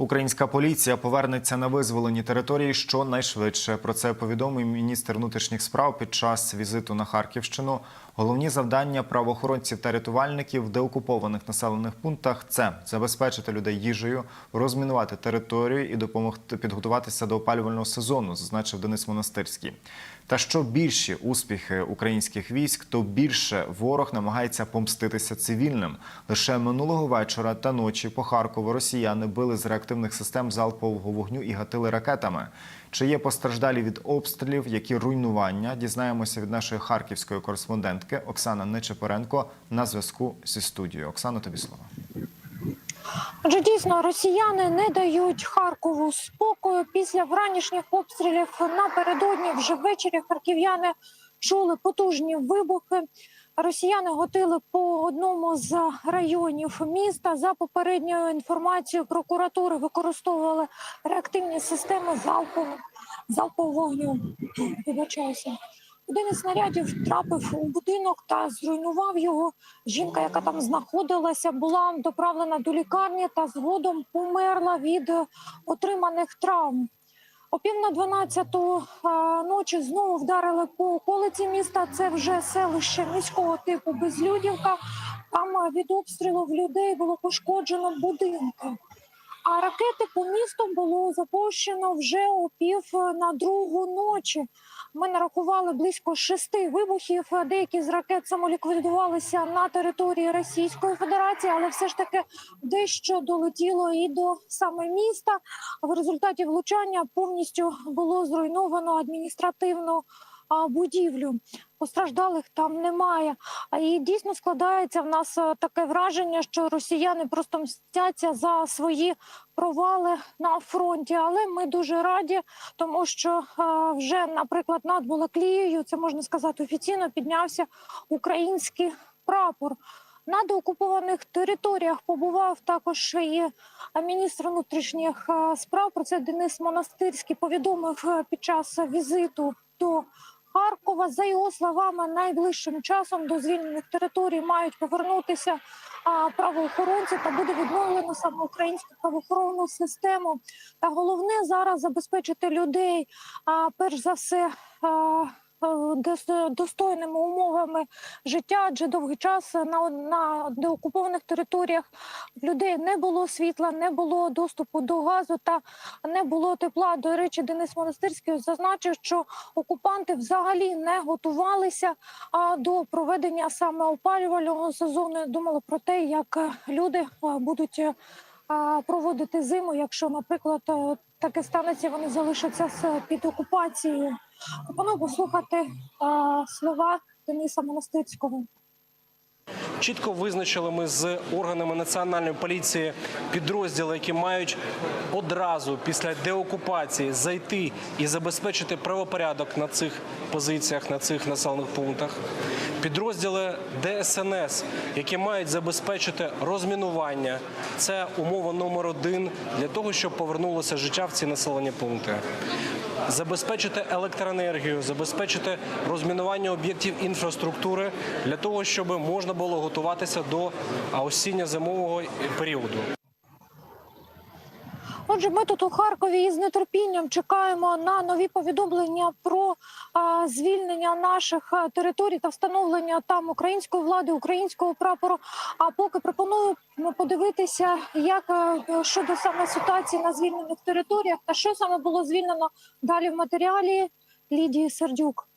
Українська поліція повернеться на визволені території щонайшвидше. Про це повідомив міністр внутрішніх справ під час візиту на Харківщину. Головні завдання правоохоронців та рятувальників в деокупованих населених пунктах це забезпечити людей їжею, розмінувати територію і допомогти підготуватися до опалювального сезону, зазначив Денис Монастирський. Та що більші успіхи українських військ, то більше ворог намагається помститися цивільним. Лише минулого вечора та ночі по Харкову росіяни били з реактивних систем залпового вогню і гатили ракетами. Чи є постраждалі від обстрілів, які руйнування? Дізнаємося від нашої харківської кореспондентки Оксана Нечепоренко на зв'язку зі студією. Оксана, тобі слово. Адже дійсно росіяни не дають Харкову спокою після вранішніх обстрілів. Напередодні вже ввечері харків'яни чули потужні вибухи. Росіяни готили по одному з районів міста. За попередньою інформацією прокуратури використовували реактивні системи залпового залпового вогню. Вибачаюся. Один із снарядів трапив у будинок та зруйнував його. Жінка, яка там знаходилася, була доправлена до лікарні та згодом померла від отриманих травм. О пів на дванадцяту ночі знову вдарили по околиці міста. Це вже селище міського типу Безлюдівка. Там від обстрілу в людей було пошкоджено будинки. А ракети по місту було запущено вже о пів на другу ночі. Ми нарахували близько шести вибухів. Деякі з ракет самоліквідувалися на території Російської Федерації, але все ж таки дещо долетіло і до саме міста. В результаті влучання повністю було зруйновано адміністративну будівлю. Постраждалих там немає. А І дійсно складається в нас е, таке враження, що росіяни просто мстяться за свої провали на фронті. Але ми дуже раді, тому що е, вже, наприклад, над Балаклією, це можна сказати офіційно, піднявся український прапор. На деокупованих територіях побував також і міністр внутрішніх е, справ. Про це Денис Монастирський повідомив е, під час візиту до Харкова. За його словами, найближчим часом до звільнених територій мають повернутися правоохоронці та буде відновлено саме українську правоохоронну систему. Та головне зараз забезпечити людей, а перш за все. А, е, достойними умовами життя, адже довгий час на, на деокупованих територіях людей не було світла, не було доступу до газу та не було тепла. До речі, Денис Монастирський зазначив, що окупанти взагалі не готувалися а, до проведення саме опалювального сезону. Думали про те, як е, люди будуть. е, Проводити зиму, якщо, наприклад, таке станеться, вони залишаться з під окупацією. Пропоную послухати а, слова Дениса Монастирського. Чітко визначили ми з органами національної поліції підрозділи, які мають одразу після деокупації зайти і забезпечити правопорядок на цих позиціях, на цих населених пунктах. Підрозділи ДСНС, які мають забезпечити розмінування. Це умова номер один для того, щоб повернулося життя в ці населені пункти забезпечити електроенергію, забезпечити розмінування об'єктів інфраструктури для того, щоб можна було готуватися до осінньо-зимового періоду. Отже, ми тут у Харкові із нетерпінням чекаємо на нові повідомлення про а, звільнення наших територій та встановлення там української влади, українського прапору. А поки пропоную ну, подивитися, як щодо саме ситуації на звільнених територіях та що саме було звільнено далі в матеріалі Лідії Сердюк.